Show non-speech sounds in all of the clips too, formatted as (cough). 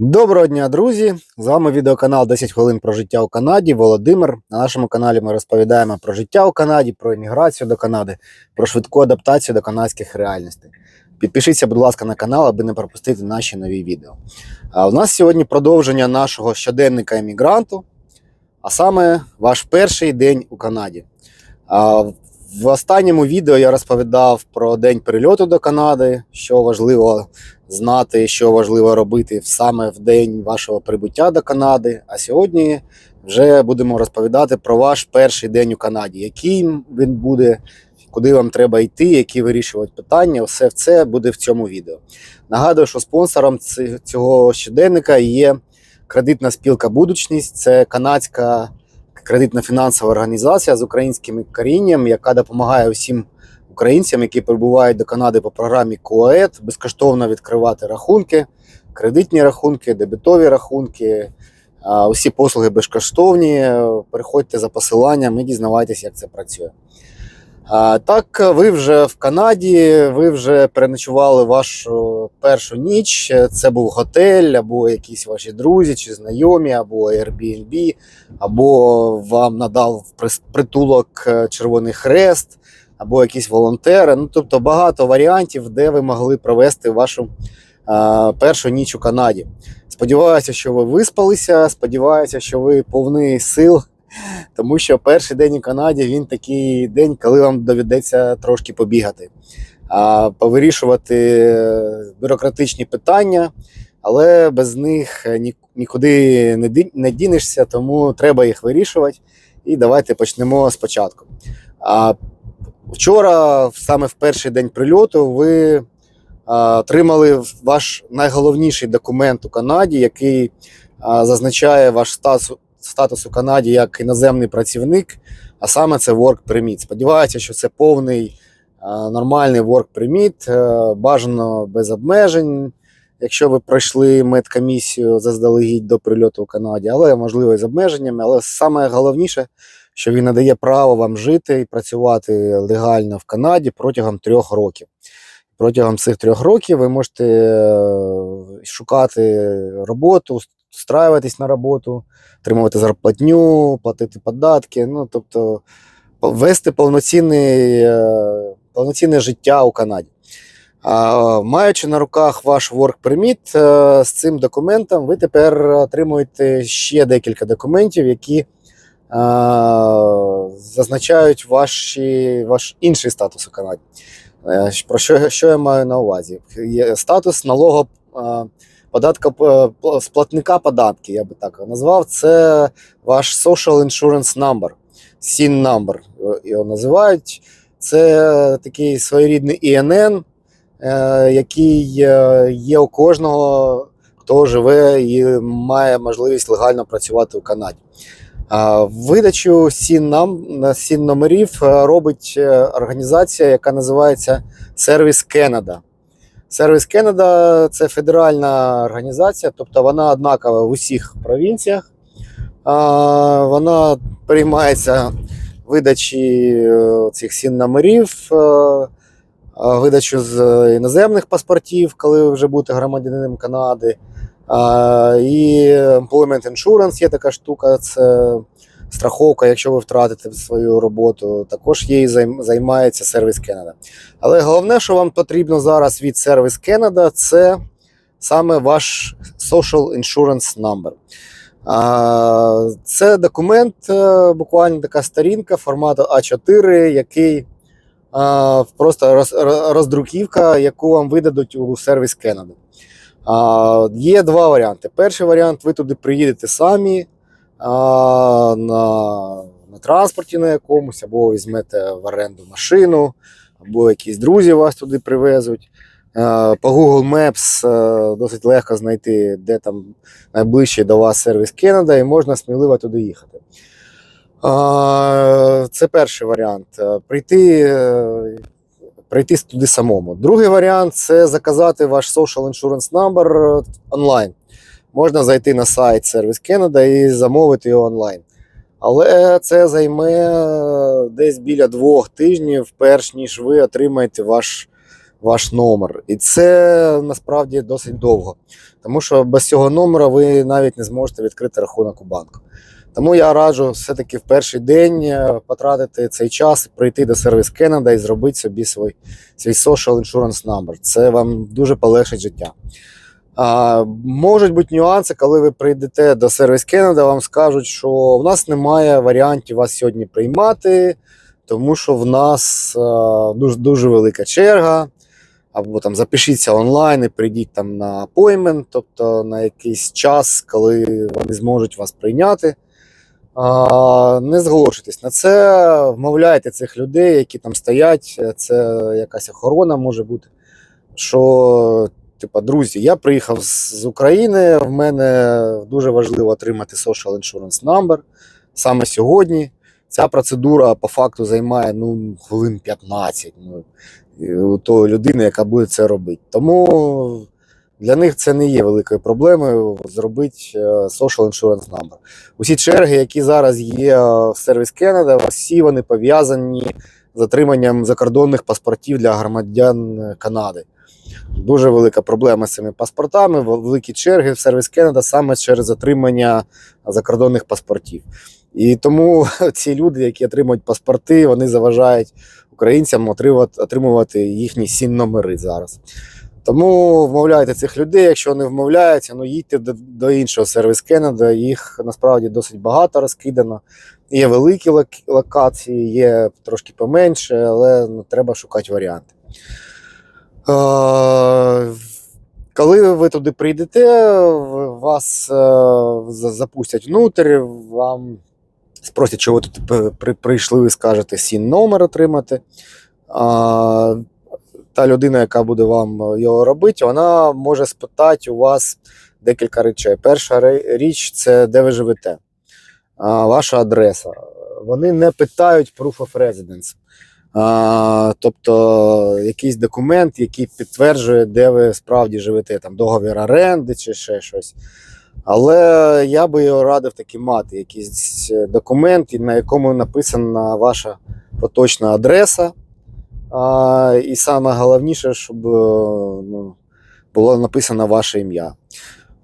Доброго дня, друзі! З вами відеоканал 10 хвилин про життя у Канаді. Володимир. На нашому каналі ми розповідаємо про життя у Канаді, про імміграцію до Канади, про швидку адаптацію до канадських реальностей. Підпишіться, будь ласка, на канал, аби не пропустити наші нові відео. А у нас сьогодні продовження нашого щоденника емігранту, а саме ваш перший день у Канаді. В останньому відео я розповідав про день перельоту до Канади, що важливо знати, що важливо робити саме в день вашого прибуття до Канади. А сьогодні вже будемо розповідати про ваш перший день у Канаді, яким він буде, куди вам треба йти, які вирішувати питання. Все це буде в цьому відео. Нагадую, що спонсором цього щоденника є кредитна спілка Будучність. Це канадська кредитна фінансова організація з українським корінням, яка допомагає усім українцям, які прибувають до Канади по програмі КОЕД, безкоштовно відкривати рахунки, кредитні рахунки, дебетові рахунки. Усі послуги безкоштовні. Переходьте за посиланням і дізнавайтесь, як це працює. А, Так, ви вже в Канаді, ви вже переночували вашу першу ніч. Це був готель, або якісь ваші друзі чи знайомі, або Airbnb, або вам надав притулок е, Червоний Хрест, або якісь волонтери. Ну, тобто багато варіантів, де ви могли провести вашу е, першу ніч у Канаді. Сподіваюся, що ви виспалися. Сподіваюся, що ви повні сил, тому що перший день у Канаді він такий день, коли вам доведеться трошки побігати, повирішувати е, бюрократичні питання, але без них е, нікуди не дінешся, тому треба їх вирішувати. І давайте почнемо спочатку. Вчора, саме в перший день прильоту, ви отримали ваш найголовніший документ у Канаді, який зазначає ваш статус, статус у Канаді як іноземний працівник, а саме це Work Permit. Сподіваюся, що це повний нормальний Work Permit, е, бажано без обмежень. Якщо ви пройшли медкомісію заздалегідь до прильоту у Канаді, але можливо з обмеженнями. Але саме головніше, що він надає право вам жити і працювати легально в Канаді протягом трьох років. Протягом цих трьох років ви можете е, шукати роботу, встраюватись на роботу, отримувати зарплатню, платити податки. Ну, тобто вести повноцінний, е, повноцінне життя у Канаді. Маючи на руках ваш work permit, е, з цим документом ви тепер отримуєте ще декілька документів, які зазначають ваші, ваш інший статус у Канаді. Е, Про що, що я маю на увазі? Статус налого податка п- п- сплатника податки, я би так назвав. Це ваш Social Insurance Number, SIN number е, його називають. Це такий своєрідний ІНН, е, який е, є у кожного, хто живе і має можливість легально працювати у Канаді. Видачу сін номерів е, робить е, організація, яка називається Сервіс Кеннеда. Сервіс Кеннеда це федеральна організація, тобто вона однакова в усіх провінціях. Вона приймається видачі е, цих сін номерів, е, видачу з іноземних паспортів, коли вже будете громадянином Канади. І Employment Insurance є така штука, це страховка, якщо ви втратите свою роботу, також її займається сервіс Canada. Але головне, що вам потрібно зараз від сервіс Canada, це саме ваш Social Insurance Number. Це документ, е, буквально така сторінка формату А4, який просто роз- роз- роздруківка, яку вам видадуть у сервіс Canada. Є два варіанти. Перший варіант, ви туди приїдете самі на, на транспорті на якомусь, або візьмете в оренду машину, або якісь друзі вас туди привезуть. По Google Maps е, досить легко знайти, де там найближчий до вас сервіс Canada, і можна сміливо туди їхати. Це перший варіант. Е, Прийти, е, прийти туди самому. Другий варіант це заказати ваш Social Insurance Number онлайн. Можна зайти на сайт Service Canada і замовити його онлайн. Але це займе е, десь біля двох тижнів, перш ніж ви отримаєте ваш ваш номер. І це насправді досить довго. Тому що без цього номера ви навіть не зможете відкрити рахунок у банку. Тому я раджу все-таки в перший день е, потратити цей час, прийти до сервіс Canada і зробити собі свій, свій social insurance number. Це вам дуже полегшить життя. А, можуть бути нюанси, коли ви прийдете до сервіс Canada, вам скажуть, що в нас немає варіантів вас сьогодні приймати, тому що в нас а, дуже, дуже велика черга. Або там запишіться онлайн і прийдіть там на appointment, тобто на якийсь час, коли вони зможуть вас прийняти. А, не зголошуйтесь на це, вмовляйте цих людей, які там стоять. Це якась охорона може бути. Що, типа, друзі, я приїхав з України, в мене дуже важливо отримати social insurance number саме сьогодні. Ця процедура по факту займає ну, хвилин 15. Ну, у тої людини, яка буде це робити. Тому для них це не є великою проблемою зробити е, social insurance number. Усі черги, які зараз є в сервіс Canada, всі вони пов'язані з отриманням закордонних паспортів для громадян е, Канади. Дуже велика проблема з цими паспортами, великі черги в сервіс Canada саме через отримання закордонних паспортів. І тому (laughs) ці люди, які отримують паспорти, вони заважають українцям отримувати, їхні сін номери зараз. Тому вмовляйте цих людей, якщо не вмовляються, ну їдьте до, іншого сервіс Canada, їх насправді досить багато розкидано. Є великі локації, є трошки поменше, але ну, треба шукати варіанти. Е, коли ви туди прийдете, вас е, запустять внутрі, вам спросять, чого ви тут при- при- прийшли, ви скажете сін номер отримати. Та людина, яка буде вам його робити, вона може спитати у вас декілька речей. Перша річ це де ви живете, ваша адреса. Вони не питають proof of residence. А, тобто якийсь документ, який підтверджує, де ви справді живете, там договір оренди чи ще щось. Але я би його радив таки мати якийсь документ, на якому написана ваша поточна адреса. А, і саме головніше, щоб е, ну, було написано ваше ім'я.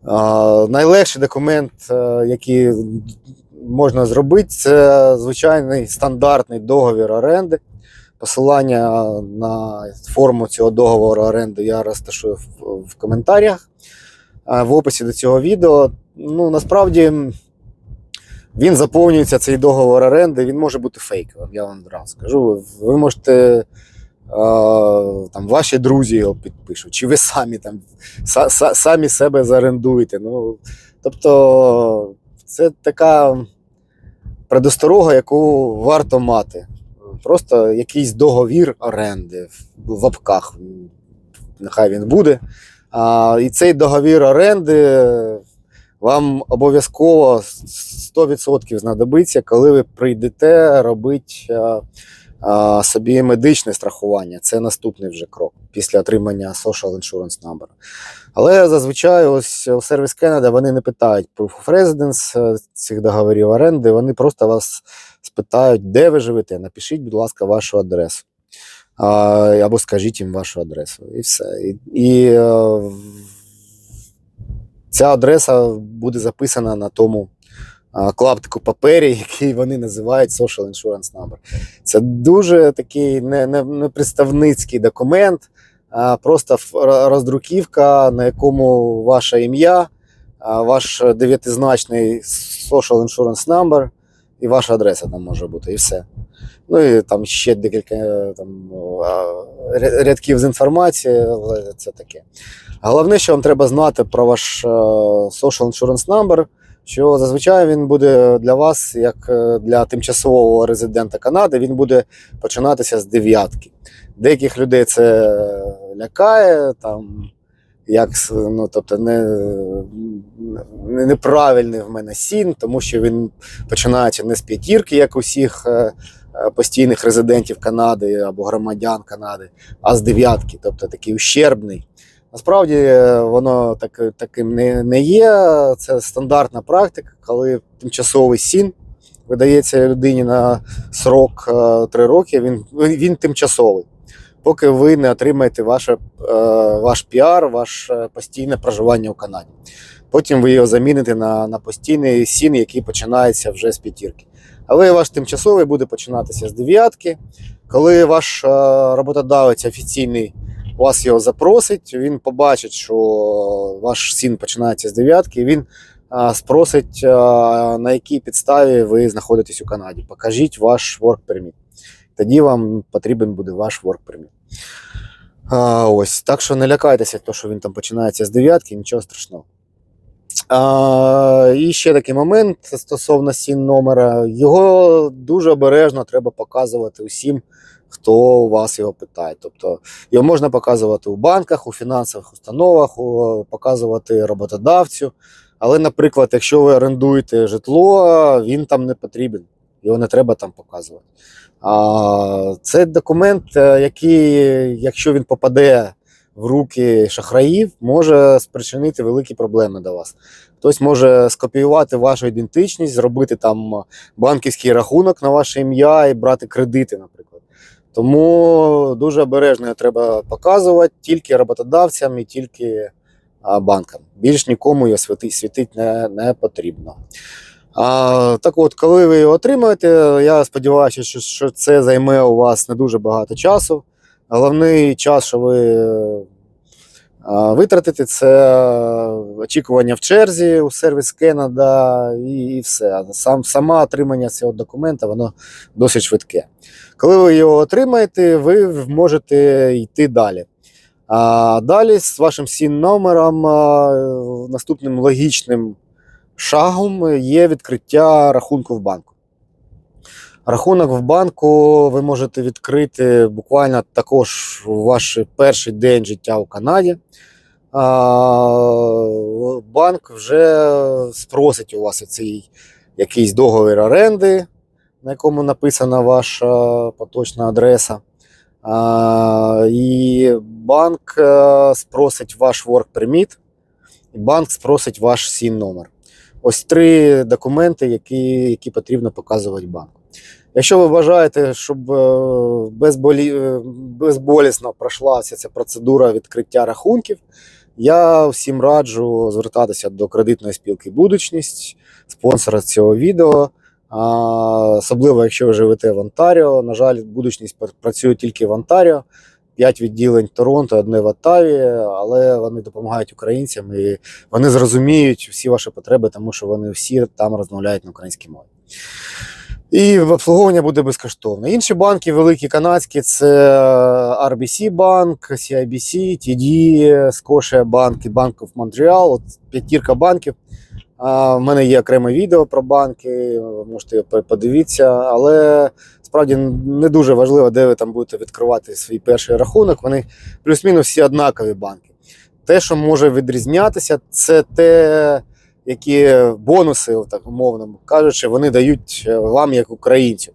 А, найлегший документ, е, який можна зробити, це звичайний стандартний договір оренди. Посилання на форму цього договору оренди я розташую в, коментарях в описі до цього відео. Ну, насправді він заповнюється, цей договор оренди, він може бути фейковим, я вам одразу скажу. Ви можете. Там ваші друзі його підпишуть, чи ви самі там са- са- самі себе зарендуєте. Ну, тобто, це така предосторога, яку варто мати. Просто якийсь договір оренди в лапках, нехай він буде. А, і цей договір оренди вам обов'язково 100% знадобиться, коли ви прийдете робити а, собі медичне страхування. Це наступний вже крок після отримання Social Insurance Number. Але зазвичай ось у сервіс Canada вони не питають Proof of Residence е, цих договорів оренди, вони просто вас спитають, де ви живете. Напишіть, будь ласка, вашу адресу. Або скажіть їм вашу адресу. І все. І, і е, ця адреса буде записана на тому клаптику папері, який вони називають Social Insurance Number. Це дуже такий не, не, не представницький документ, просто роздруківка, на якому ваше ім'я, ваш дев'ятизначний Social Insurance Number і ваша адреса там може бути, і все. Ну і там ще декілька там, рядків з інформації, але це таке. Головне, що вам треба знати про ваш е, Social Insurance Number, що зазвичай він буде для вас, як е, для тимчасового резидента Канади, він буде починатися з дев'ятки. Деяких людей це лякає, там, як, ну, тобто не, не- неправильний в мене сін, тому що він починається не з п'ятірки, як у всіх е, е, постійних резидентів Канади або громадян Канади, а з дев'ятки, тобто такий ущербний. Насправді е, воно так, таким не, не є. Це стандартна практика, коли тимчасовий сін видається людині на срок 3 роки, він, він тимчасовий. Поки ви не отримаєте ваше, е, ваш піар, ваше постійне проживання у Канаді. Потім ви його заміните на, на постійний сін, який починається вже з п'ятірки. Але ваш тимчасовий буде починатися з дев'ятки. Коли ваш е, роботодавець офіційний вас його запросить, він побачить, що ваш сін починається з дев'ятки, він е, спросить, на якій підставі ви знаходитесь у Канаді. Покажіть ваш work permit. Тоді вам потрібен буде ваш work permit. А, ось. Так що не лякайтеся, то, що він там починається з дев'ятки, нічого страшного. А, і ще такий момент стосовно сін номера. Його дуже обережно треба показувати усім, хто у вас його питає. Тобто його можна показувати у банках, у фінансових установах, показувати роботодавцю. Але, наприклад, якщо ви орендуєте житло, він там не потрібен, його не треба там показувати. А, це документ, е, який, якщо він попаде в руки шахраїв, може спричинити великі проблеми до вас. Хтось може скопіювати вашу ідентичність, зробити там банківський рахунок на ваше ім'я і брати кредити, наприклад. Тому дуже обережно треба показувати тільки роботодавцям і тільки банкам. Більш нікому його світити не, не потрібно. А, так от, коли ви його отримаєте, я сподіваюся, що, що це займе у вас не дуже багато часу. Головний час, що ви а, витратите, це очікування в черзі у сервіс Canada і, і все. Сам, саме отримання цього документа воно досить швидке. Коли ви його отримаєте, ви можете йти далі. А далі з вашим сін номером наступним логічним шагом є відкриття рахунку в банку. Рахунок в банку ви можете відкрити буквально також у ваш перший день життя у Канаді. Банк вже спросить у вас цей якийсь договір оренди, на якому написана ваша поточна адреса. І банк е, спросить ваш work permit, і банк спросить ваш сін номер. Ось три документи, які, які потрібно показувати банку. Якщо ви бажаєте, щоб е, безболі... е, безболісно пройшла вся ця процедура відкриття рахунків, я всім раджу звертатися до кредитної спілки Будучність, спонсора цього відео. Особливо, якщо ви живете в Онтаріо. На жаль, будучність пр- працює тільки в Онтаріо. П'ять відділень Торонто, одне в Оттаві, але вони допомагають українцям і вони зрозуміють всі ваші потреби, тому що вони всі там розмовляють на українській мові. І обслуговування буде безкоштовне. Інші банки, великі канадські, це RBC банк, CIBC, TD, Scotia банк і Bank of Montreal. От п'ятірка банків. В мене є окреме відео про банки, можете його подивитися, але справді не дуже важливо, де ви там будете відкривати свій перший рахунок. Вони плюс-мінус всі однакові банки. Те, що може відрізнятися, це те, які бонуси, так умовно кажучи, вони дають е, вам як українцю.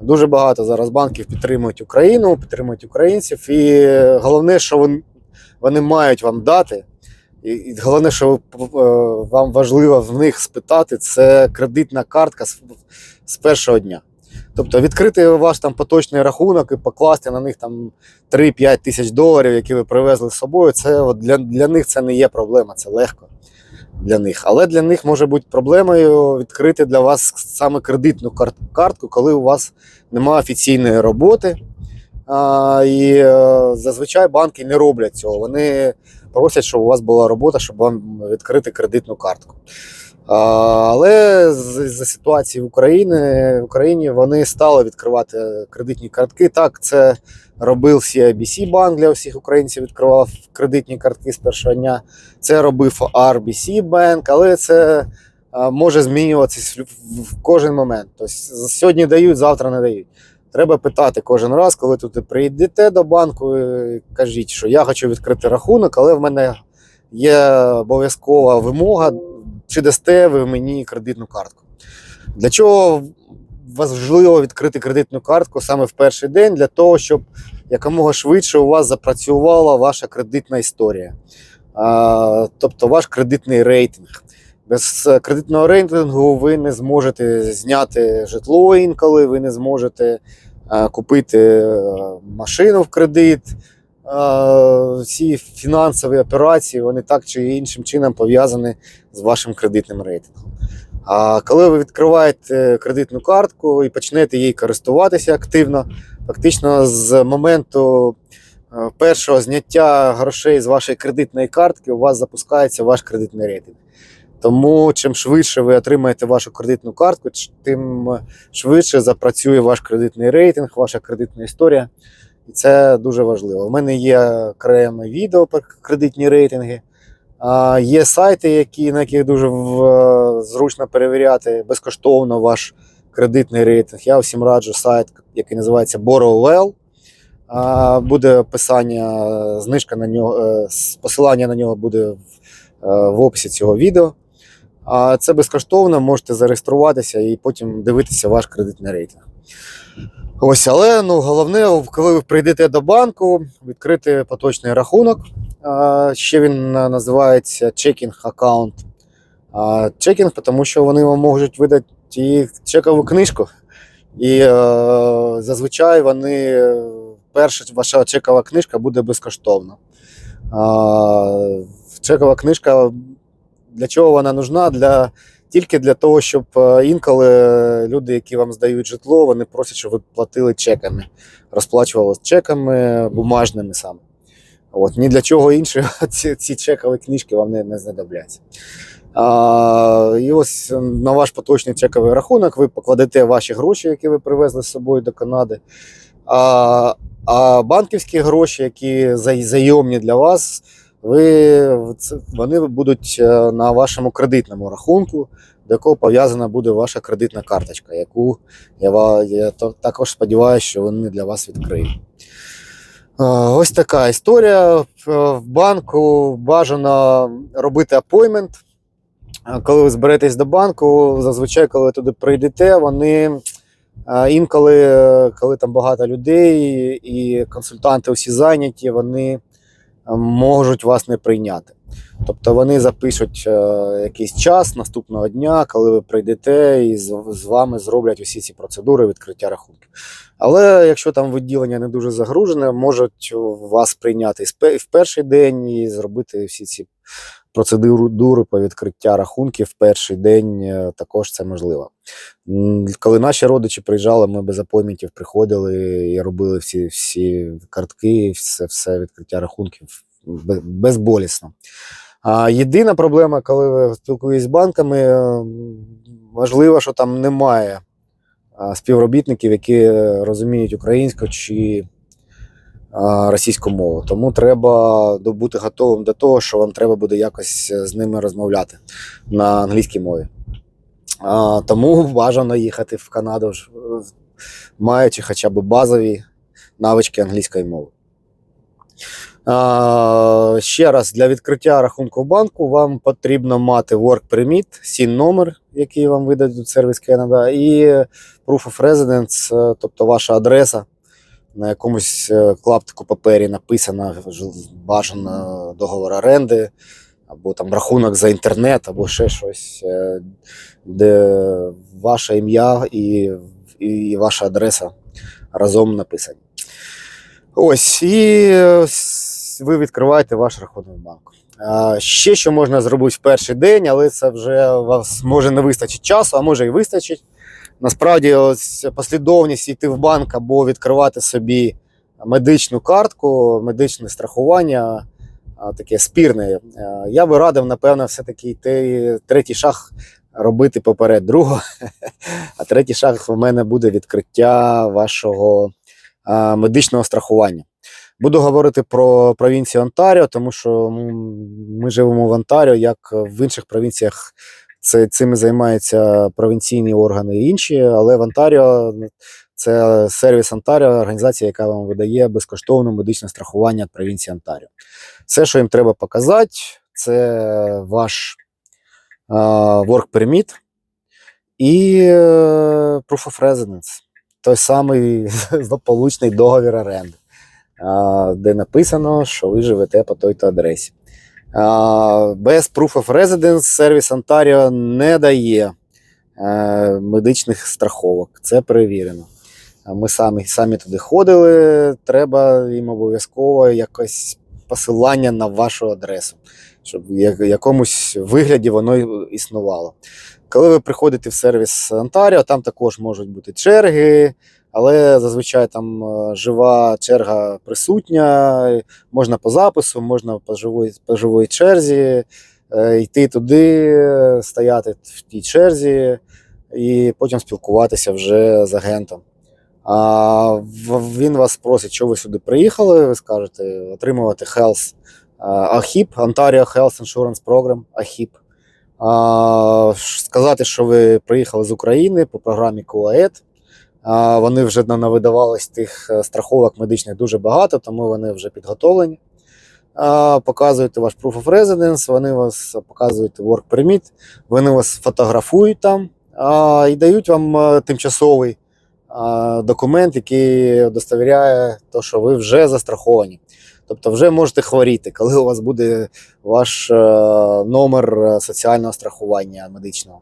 Дуже багато зараз банків підтримують Україну, підтримують українців, і головне, що вони, мають вам дати. І, головне, що е, вам важливо в них спитати, це кредитна картка з першого дня. Тобто відкрити ваш там поточний рахунок і покласти на них там 3-5 тисяч доларів, які ви привезли з собою, це от для, для них це не є проблема, це легко для них. Але для них може бути проблемою відкрити для вас саме кредитну картку, коли у вас немає офіційної роботи. А, і е, зазвичай банки не роблять цього. Вони просять, щоб у вас була робота, щоб вам відкрити кредитну картку. Але за ситуації в Україні, в Україні вони стали відкривати кредитні картки. Так, це робив CIBC банк для всіх українців, відкривав кредитні картки з першого дня. Це робив RBC банк, але це може змінюватися в- кожен момент. Тобто сьогодні дають, завтра не дають. Треба питати кожен раз, коли тут прийдете до банку, кажіть, що я хочу відкрити рахунок, але в мене є обов'язкова вимога, чи дасте ви мені кредитну картку. Для чого важливо відкрити кредитну картку саме в перший день? Для того, щоб якомога швидше у вас запрацювала ваша кредитна історія, тобто ваш кредитний рейтинг. Без е, кредитного рейтингу ви не зможете зняти житло інколи, ви не зможете е, купити е, машину в кредит. Е, Всі фінансові операції вони так чи іншим чином пов'язані з вашим кредитним рейтингом. А коли ви відкриваєте кредитну картку і почнете їй користуватися активно, фактично з моменту е, першого зняття грошей з вашої кредитної картки у вас запускається ваш кредитний рейтинг. Тому чим швидше ви отримаєте вашу кредитну картку, тим швидше запрацює ваш кредитний рейтинг, ваша кредитна історія. І це дуже важливо. У мене є окреме відео про кредитні рейтинги. Є сайти, які, на яких дуже в- зручно перевіряти безкоштовно ваш кредитний рейтинг. Я всім раджу сайт, який називається BorrowWell. Буде описання, знижка на нього, е, посилання на нього буде в, е, описі цього відео. Це безкоштовно, можете зареєструватися і потім дивитися ваш кредитний рейтинг. Ось, але ну, головне, коли ви прийдете до банку, відкрити поточний рахунок. Ще він е, називається чекінг аккаунт. Чекінг, тому що вони вам можуть видати і чекову книжку. І е, зазвичай вони, перша ваша чекова книжка буде безкоштовна. Чекова книжка для чого вона нужна? Для, тільки для того, щоб е, інколи люди, які вам здають житло, вони просять, щоб ви платили чеками, розплачувалися чеками бумажними саме. От, ні для чого іншого (laughs) ці, ці чекові книжки вам не, не знадобляться. А, і ось на ваш поточний чековий рахунок ви покладете ваші гроші, які ви привезли з собою до Канади. А, а банківські гроші, які зайомні для вас, ви, вони будуть е, на вашому кредитному рахунку, до якого пов'язана буде ваша кредитна карточка, яку я, я також сподіваюся, що вони для вас відкриють. Е, Ось така історія. В- В банку бажано робити апоймент. Е, Коли ви зберетесь до банку, зазвичай, коли ви туди прийдете, вони е, інколи, е, коли там багато людей і консультанти усі зайняті, вони е, можуть вас не прийняти. Тобто вони запишуть е, якийсь час наступного дня, коли ви прийдете, і з, вами зроблять усі ці процедури відкриття рахунків. Але якщо там відділення не дуже загружене, можуть вас прийняти в перший день і зробити всі ці процедури по відкриття рахунків в перший день. е, Також це можливо. Коли наші родичі приїжджали, ми без апойментів приходили і робили всі, всі картки, все, все відкриття рахунків безболісно. А єдина проблема, коли ви спілкуєтесь з банками, е, важливо, що там немає співробітників, які е, розуміють українську чи російську мову. Тому треба бути готовим до того, що вам треба буде якось е, з ними розмовляти на англійській мові. Тому бажано їхати в Канаду, маючи хоча б базові навички англійської мови. Ще раз, для відкриття рахунку банку вам потрібно мати Work Permit, сін номер, який вам видадуть сервіс Canada, і Proof of Residence, е, тобто ваша адреса. На якомусь е, клаптику папері написано бажано договор оренди, або там рахунок за інтернет, або ще щось, е, де ваше ім'я і, і ваша адреса разом написані. Ось, і е, ви відкриваєте ваш рахунок банку. Ще що можна зробити в перший день, але це вже вас може не вистачить часу, а може і вистачить. Насправді, ось послідовність йти в банк або відкривати собі медичну картку, медичне страхування, таке спірне. Е, Я би радив, напевно, все-таки той третій шаг робити поперед другого. (laughs) А третій шаг в мене буде відкриття вашого медичного страхування. Буду говорити про провінцію Онтаріо, тому що ми живемо в Онтаріо, як в інших провінціях це, цим займаються провінційні органи і інші, але в Онтаріо це сервіс Онтаріо, організація, яка вам видає безкоштовне медичне страхування від провінції Онтаріо. Все, що їм треба показати, це ваш а, work permit і е, proof of residence, той самий злополучний договір оренди, де написано, що ви живете по той-то адресі. Без Proof of Residence сервіс Ontario не дає е, медичних страховок. Це перевірено. Ми самі, самі туди ходили. Треба їм обов'язково якось посилання на вашу адресу, щоб в якомусь вигляді воно існувало. Коли ви приходите в сервіс Онтаріо, там також можуть бути черги, але зазвичай там е, жива черга присутня, можна по запису, можна по живій, по живій черзі е, йти туди, е, стояти в тій черзі і потім спілкуватися вже з агентом. А він вас просить, що ви сюди приїхали, ви скажете отримувати Health е, AHIP, Ontario Health Insurance Program, AHIP. Сказати, що ви приїхали з України по програмі КУАЕД. Вони вже на- навидавались тих е, страховок медичних дуже багато, тому вони вже підготовлені. Показуєте ваш Proof of Residence, вони вас показують Work Permit, вони вас фотографують там і дають вам е, тимчасовий документ, який удостовіряє те, що ви вже застраховані. Тобто вже можете хворіти, коли у вас буде ваш е, номер е, соціального страхування медичного.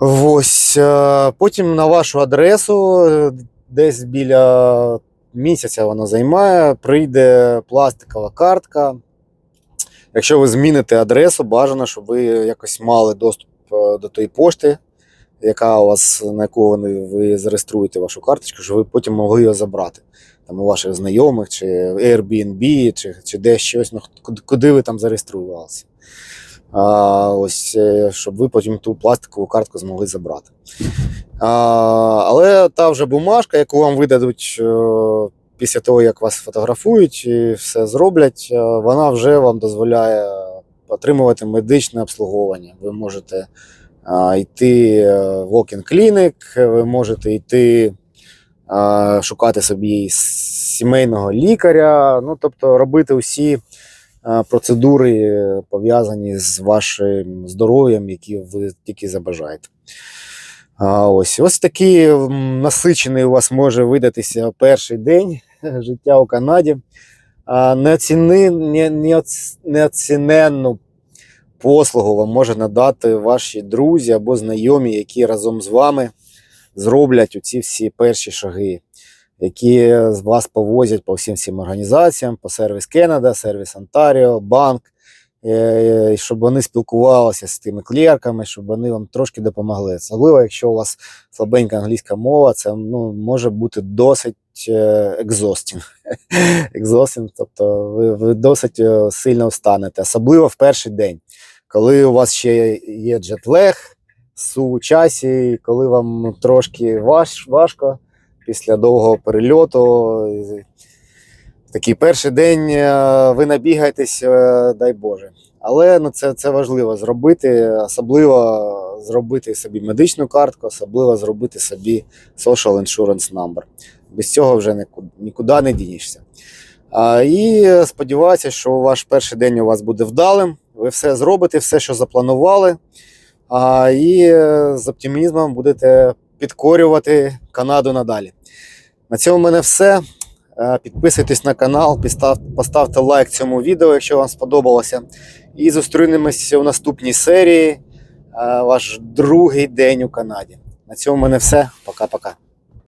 Ось, е, потім на вашу адресу, е, десь біля місяця вона займає, прийде пластикова картка. Якщо ви зміните адресу, бажано, щоб ви якось мали доступ е, до тої пошти, яка у вас, на яку ви зареєструєте вашу карточку, щоб ви потім могли її забрати. Там у ваших знайомих, чи Airbnb, чи, чи десь щось, ну, куди ви там зареєструвалися. А, ось, е, щоб ви потім ту пластикову картку змогли забрати. А, але та вже бумажка, яку вам видадуть е, після того, як вас фотографують і все зроблять, е, вона вже вам дозволяє отримувати медичне обслуговування. Ви можете а, йти в walk-in clinic, ви можете йти шукати собі сімейного лікаря, ну тобто робити усі процедури, е, пов'язані з вашим здоров'ям, які ви тільки забажаєте. Ось, ось такий насичений у вас може видатися перший день (laughs) життя у Канаді. Неоціненну послугу вам може надати ваші друзі або знайомі, які разом з вами зроблять оці всі перші шаги, які вас повозять по всім всім організаціям, по сервіс Кеннеда, сервіс Онтаріо, банк, е, щоб вони спілкувалися з тими клерками, щоб вони вам трошки допомогли. Особливо, якщо у вас слабенька англійська мова, це ну, може бути досить екзостінг. Екзостінг, (laughs) тобто ви, ви досить е, сильно встанете, особливо в перший день, коли у вас ще є джетлег у часі, коли вам трошки важ, важко після довгого перельоту. Такий перший день е, ви набігаєтесь, е, дай Боже. Але ну, це, це важливо зробити, особливо зробити собі медичну картку, особливо зробити собі social insurance number. Без цього вже нікуди, не дінешся. А, і сподіваюся, що ваш перший день у вас буде вдалим. Ви все зробите, все, що запланували. А, і е, з оптимізмом будете підкорювати Канаду надалі. На цьому в мене все. Е, Підписуйтесь на канал, поставте лайк цьому відео, якщо вам сподобалося. І зустрінемося у наступній серії. Е, Ваш другий день у Канаді. На цьому в мене все. Пока-пока.